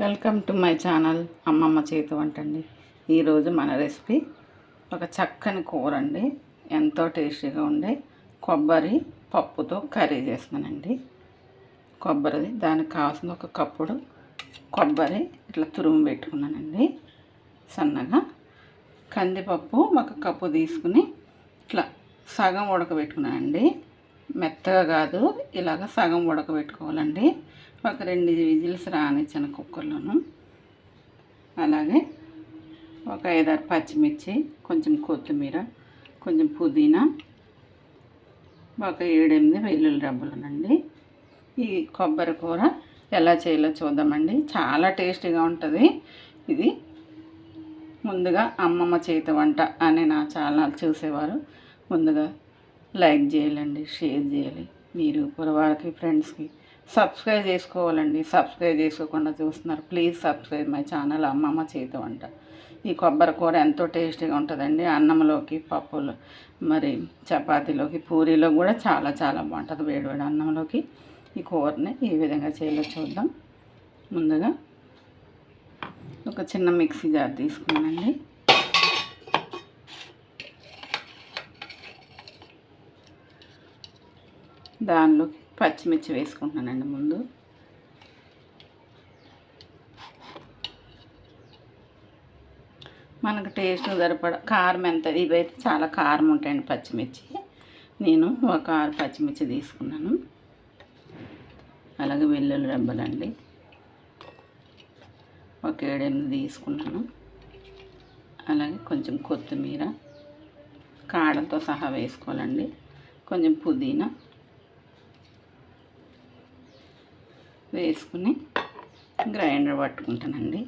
Welcome to my channel అమ్మమ్మ చేతి వంట అండి. ఈరోజు మన రెసిపీ ఒక చక్కని కూర అండి. ఎంతో టేస్టీగా ఉండే కొబ్బరి పప్పుతో కర్రీ చేస్తున్నానండి. కొబ్బరి దానికి కావాల్సిన ఒక కప్పుడు కొబ్బరి ఇట్లా తురుము పెట్టుకున్నానండి. సన్నగా కందిపప్పు ఒక కప్పు తీసుకుని ఇట్లా సగం ఉడకబెట్టుకున్నానండి. మెత్తగా కాదు ఇలాగ సగం ఉడకబెట్టుకోవాలండి. ఒక రెండు విజిల్స్ రానిచ్చాను కుక్కర్లోను. అలాగే ఒక ఐదారు పచ్చిమిర్చి కొంచెం కొత్తిమీర కొంచెం పుదీనా ఒక ఏడెనిమిది వెల్లుల్లి రబ్బలునండి. ఈ కొబ్బరి కూర ఎలా చేయాలో చూద్దామండి. చాలా టేస్టీగా ఉంటుంది. ఇది ముందుగా అమ్మమ్మ చేతి వంట అని నా ఛానల్ చూసేవారు. ముందుగా లైక్ చేయాలండి షేర్ చేయాలి. మీరు వారికి ఫ్రెండ్స్కి సబ్స్క్రైబ్ చేసుకోవాలండి. సబ్స్క్రైబ్ చేసుకోకుండా చూస్తున్నారు. ప్లీజ్ సబ్స్క్రైబ్ మై ఛానల్ అమ్మమ్మ చేతి వంట ఈ కొబ్బరి కూర ఎంతో టేస్టీగా ఉంటుందండి. అన్నంలోకి పప్పులు మరి చపాతీలోకి పూరీలో కూడా చాలా చాలా బాగుంటుంది వేడివేడి అన్నంలోకి. ఈ కూరని ఏ విధంగా చేయాలో చూద్దాం. ముందుగా ఒక చిన్న మిక్సీ జార్ తీసుకున్నానండి. దానిలోకి పచ్చిమిర్చి వేసుకుంటున్నానండి ముందు. మనకు టేస్ట్ సరిపడ కారం ఎంత ఇవైతే చాలా కారం ఉంటాయండి పచ్చిమిర్చి. నేను ఒక ఆరు పచ్చిమిర్చి తీసుకున్నాను. అలాగే వెల్లుల్లి రెబ్బలండి. ఒక ఏడెనిమిది తీసుకున్నాను. అలాగే కొంచెం కొత్తిమీర కాడలతో సహా వేసుకోవాలండి. కొంచెం పుదీనా వేసుకుని గ్రైండర్ పట్టుకుంటానండి.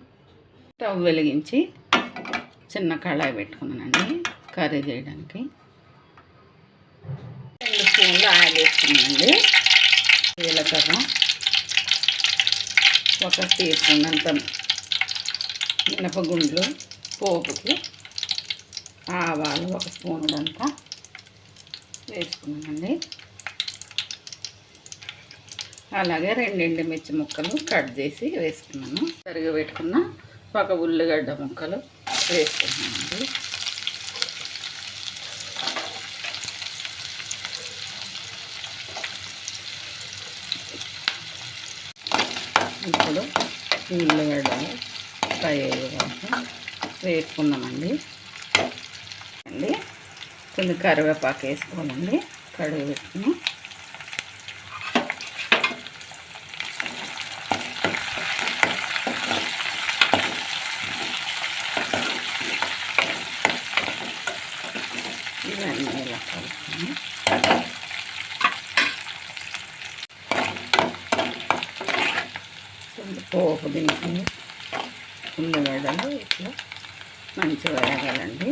స్టవ్ వెలిగించి చిన్న కళాయి పెట్టుకున్నానండి కర్రీ చేయడానికి. రెండు స్పూన్లు ఆయిల్ వేసుకున్నానండి. జీలకర్ర ఒక టీ స్పూన్ అంత మినపగుండ్లు పోపుకి ఆవాలు ఒక స్పూన్ అంతా వేసుకున్నానండి. అలాగే రెండు మిర్చి ముక్కలు కట్ చేసి వేసుకున్నాను. తరిగి పెట్టుకున్న ఒక ఉల్లిగడ్డ ముక్కలు వేసుకున్నానండి. ఇప్పుడు ఉల్లిగడ్డలు ఫ్రై అయ్యేదాకా వేసుకున్నామండి. అండి కొంచెం కరివేపాకు వేసుకోవాలండి. కడుగు పెట్టుకున్నాం. ఇవన్నీ ఇలా కలుపుకొని పోపు దించుకుని ఉల్లిగడ్డలు ఇట్లా మంచిగా వేగాలండి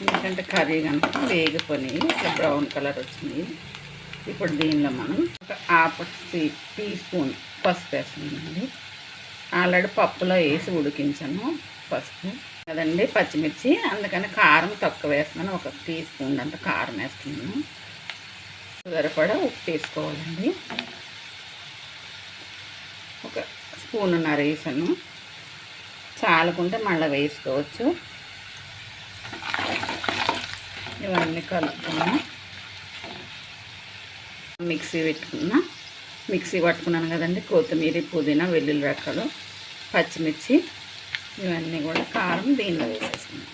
ఎందుకంటే కర్రీ కనుక వేగిపోయి ఇట్లా బ్రౌన్ కలర్ వచ్చింది ఇప్పుడు దీనిలో మనం ఒక హాఫ్ టీ టీ స్పూన్ పసుపు వేస్తున్నామండి ఆల్రెడీ పప్పులో వేసి ఉడికించాము పసుపు కదండి పచ్చిమిర్చి అందుకని కారం తక్కువ వేస్తున్నాను. ఒక టీ స్పూన్ అంత కారం వేస్తున్నాను. సరిపడా ఉప్పు వేసుకోవాలండి. ఒక స్పూన్నర వేసాను. చాలకుంటే మళ్ళీ వేసుకోవచ్చు. ఇవన్నీ కలుపుకున్నా మిక్సీ పెట్టుకున్నా. మిక్సీ పట్టుకున్నాను కదండి కొత్తిమీర పుదీనా వెల్లుల్లి రెక్కలు పచ్చిమిర్చి. ఇవన్నీ కూడా కారం దీనిలో వేసేసుకున్నాం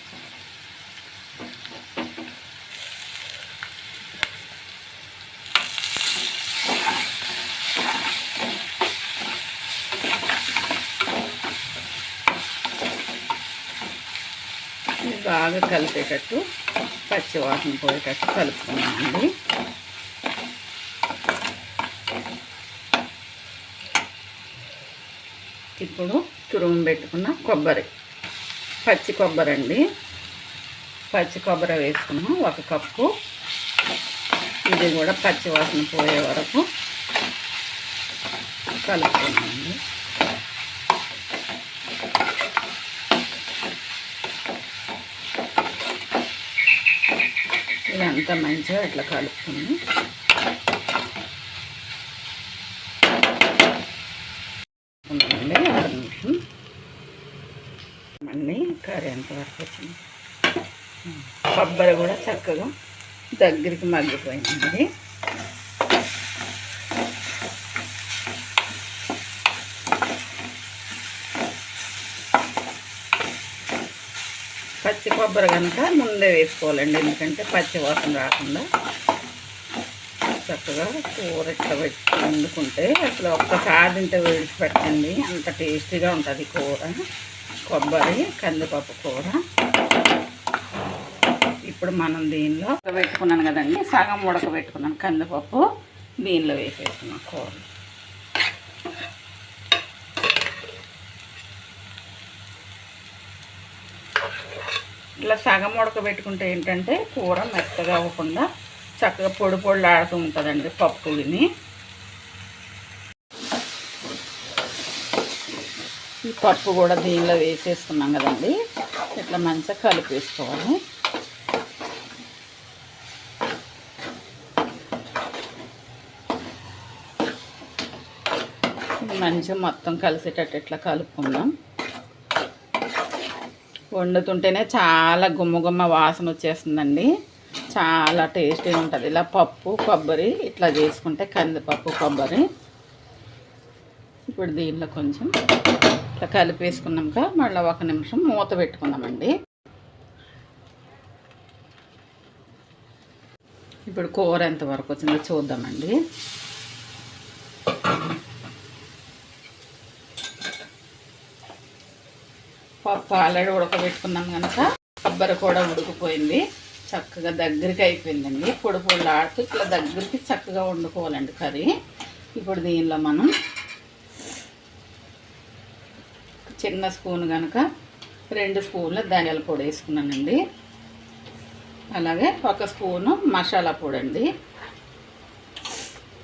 బాగా కలిపేటట్టు పచ్చివాసన పోయేటట్టు కలుపుకున్నామండి ఇప్పుడు తురుము పెట్టుకున్న కొబ్బరి. పచ్చి కొబ్బరి అండి పచ్చి కొబ్బరి వేసుకున్నాం ఒక కప్పు. ఇది కూడా పచ్చి వాసన పోయే వరకు కలుపుకున్నామండి ఇదంతా మంచిగా ఇట్లా కలుపుకున్నాం అండి చూడండి వరకు వచ్చింది కొబ్బరి కూడా చక్కగా దగ్గరికి మగ్గిపోయిందండి పచ్చి కొబ్బరి కనుక ముందే వేసుకోవాలండి ఎందుకంటే పచ్చి వాసన రాకుండా. చక్కగా కూర ఇట్లా పెట్టి వండుకుంటే అసలు ఒక్కసారి తింటే విడిచిపెట్టండి అంత టేస్టీగా ఉంటుంది కూర. కొబ్బరి కందిపప్పు కూర. ఇప్పుడు మనం దీనిలో ఉడకబెట్టుకున్నాను కదండి సగం ఉడకబెట్టుకున్నాను కందిపప్పు దీనిలో వేసేస్తున్నాం కూర. ఇట్లా సగం ఉడకబెట్టుకుంటే ఏంటంటే కూర మెత్తగా అవ్వకుండా చక్కగా పొడి పొడిలాడుతూ ఉంటుందండి పప్పు ఈ పప్పు కూడా దీనిలో వేసేసుకున్నాం కదండి. ఇట్లా మంచిగా కలిపేసుకోవాలి. మంచిగా మొత్తం కలిసేటట్టు ఇట్లా కలుపుకుందాం. వండుతుంటేనే చాలా గుమ్మ గుమ్మ వాసన వచ్చేస్తుందండి. చాలా టేస్టీగా ఉంటుంది. ఇలా పప్పు కొబ్బరి ఇట్లా చేసుకుంటే కందిపప్పు కొబ్బరి. ఇప్పుడు దీనిలో కొంచెం ఇట్లా కలిపేసుకున్నాక మళ్ళీ ఒక నిమిషం మూత పెట్టుకుందామండి. ఇప్పుడు కూర ఎంతవరకు వచ్చిందో చూద్దామండి. పప్పు ఆల్రెడీ ఉడకబెట్టుకున్నాం కనుక కొబ్బరి కూడా ఉడికిపోయింది. చక్కగా దగ్గరికి అయిపోయిందండి. పొడి పొడి ఆడుతూ ఇట్లా దగ్గరికి చక్కగా వండుకోవాలండి కర్రీ. ఇప్పుడు దీనిలో మనం చిన్న స్పూన్ కనుక రెండు స్పూన్ల ధనియాల పొడి వేసుకున్నానండి. అలాగే ఒక స్పూను మసాలా పొడి అండి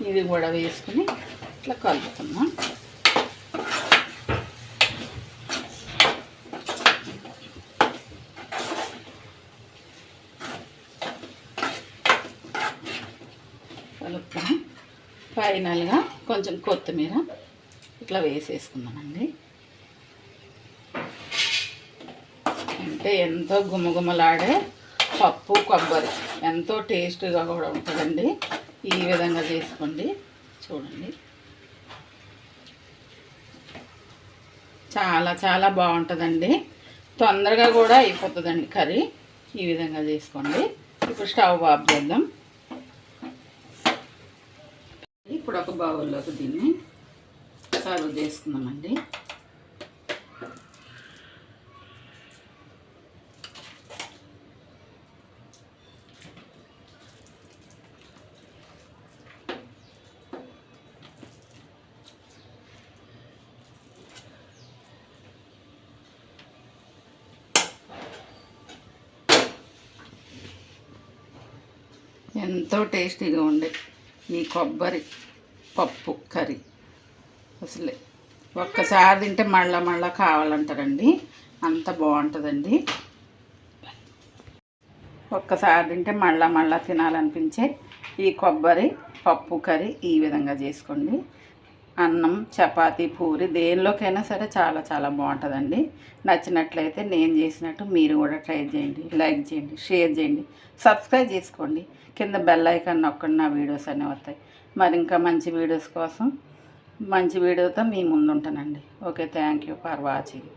ఇది కూడా వేసుకుని ఇట్లా కలుపుకుందాం. కలుపుకొని ఫైనల్గా కొంచెం కొత్తిమీర ఇట్లా వేసేసుకున్నానండి అంటే ఎంతో గుమగుమలాడే పప్పు కొబ్బరి. ఎంతో టేస్ట్గా కూడా ఉంటుందండి. ఈ విధంగా చేసుకోండి. చూడండి. చాలా చాలా బాగుంటుందండి. తొందరగా కూడా అయిపోతుందండి కర్రీ. ఈ విధంగా చేసుకోండి. ఇప్పుడు స్టవ్ ఆఫ్ చేద్దాం. ఇప్పుడు ఒక బౌల్లోకి దీన్ని సర్వ్ చేసుకుందామండి. ఎంతో టేస్టీగా ఉండే ఈ కొబ్బరి పప్పు కర్రీ. అసలే ఒక్కసారి తింటే మళ్ళా మళ్ళా కావాలంటారండి. అంత బాగుంటుందండి. ఒక్కసారి తింటే మళ్ళా మళ్ళా తినాలనిపించే ఈ కొబ్బరి పప్పు కర్రీ ఈ విధంగా చేసుకోండి. అన్నం చపాతి పూరి దేనిలోకైనా సరే చాలా చాలా బాగుంటుందండి. నచ్చినట్లయితే నేను చేసినట్టు మీరు కూడా ట్రై చేయండి లైక్ చేయండి షేర్ చేయండి సబ్స్క్రైబ్ చేసుకోండి. కింద బెల్ ఐకాన్ నొక్కండి నా వీడియోస్ అన్నీ వస్తాయి. మరి ఇంకా మంచి వీడియోస్ కోసం మంచి వీడియోతో మీ ముందు ఉంటానండి okay thank you for watching.